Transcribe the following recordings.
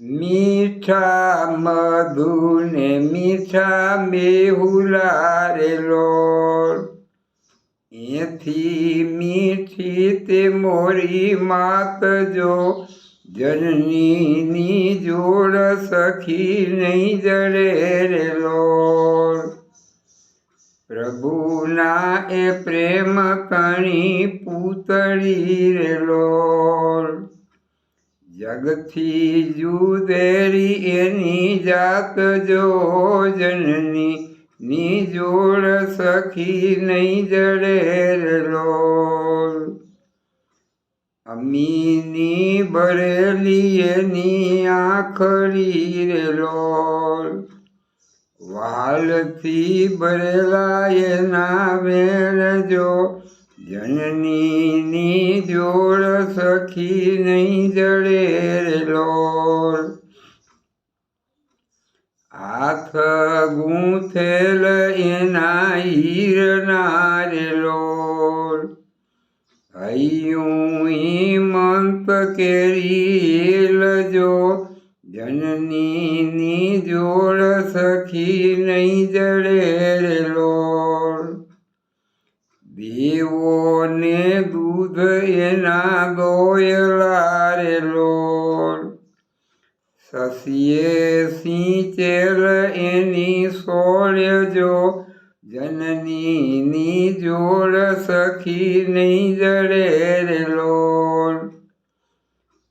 મીઠા મધુને મીઠા મેહુલા રે લોલ. એથી મીઠી તે મોરી માત જો, જનનીની જોડ સખી નહીં જડે રે લોલ. પ્રભુના એ પ્રેમ કણી પૂતળી રે લોલ. જગથી જુદેરી એની જાત જો જનની ની જોડ સખી નહીં જડે રે લોલ. અમીની બરેલી એની આખરી રે લોલ. વાલથી ભરેલા એના વેણ જો જનનીની જોડ સખી નહીં જડે રે લોલ હાથ ગૂંથેલ એના હીરના રે લોલ. હૈયું હિમંત કેરી લજો જનનીની જોડ સખી નહીં જડે રે લોલ. દેવોને દૂધ એના ગોયલા સસીએ સિંચેલ એની સોળ્ય જો જનનીની જોડ સખી નહીં જડે રે લોલ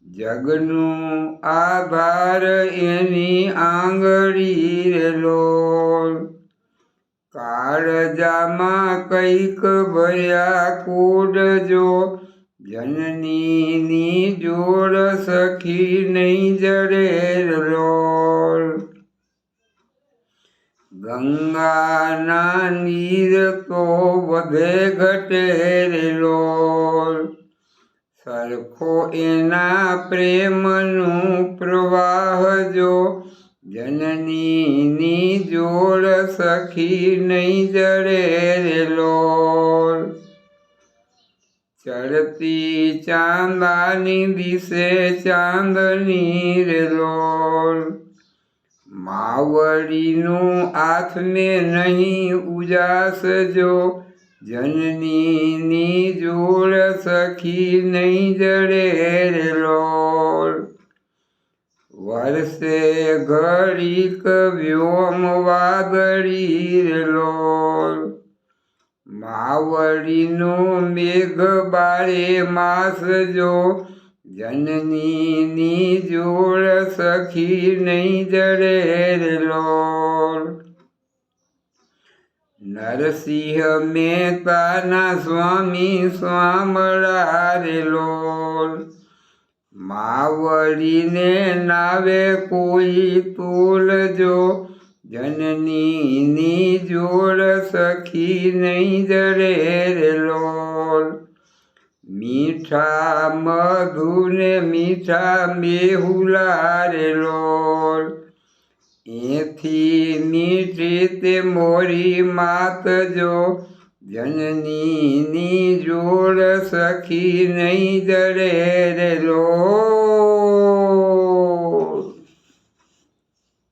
જગનું આભાર એની આંગળી રે લોલ કાળજામાં કંઈક ભર્યા કૂડ જો જનનીની જોડ સખી નહીં જડે લોલ ગંગાના નીર તો વધે ઘટે રે લોલ સરખો એના પ્રેમનું પ્રવાહ જો જનનીની જોડ સખી નહીં જડે રે ચડતી ચાંદાની દિશે ચાંદની રેલોલ માવડીનું આથને નહીં ઉજાસજો જનનીની જોડ સખી નહીં જડે રેલોલ વર્ષે ઘડીક વ્યોમ વાદળી રે લોલ. માવડીનો મેઘ બારે માસ જો, જનનીની જોડ સખી નહીં જડે લોલ. નરસિંહ મહેતાના સ્વામી સ્વામળા રે લોલ. માવડીને નાવે કોઈ તોલજો જનનીની જોડ સખી નહીં જડે રે લોલ. મીઠા મધુને મીઠા મેહુલા રે લોલ. એથી મીઠી તે મોરી માત જો. જનનીની જોડ સખી નહીં જડે રે લોલ.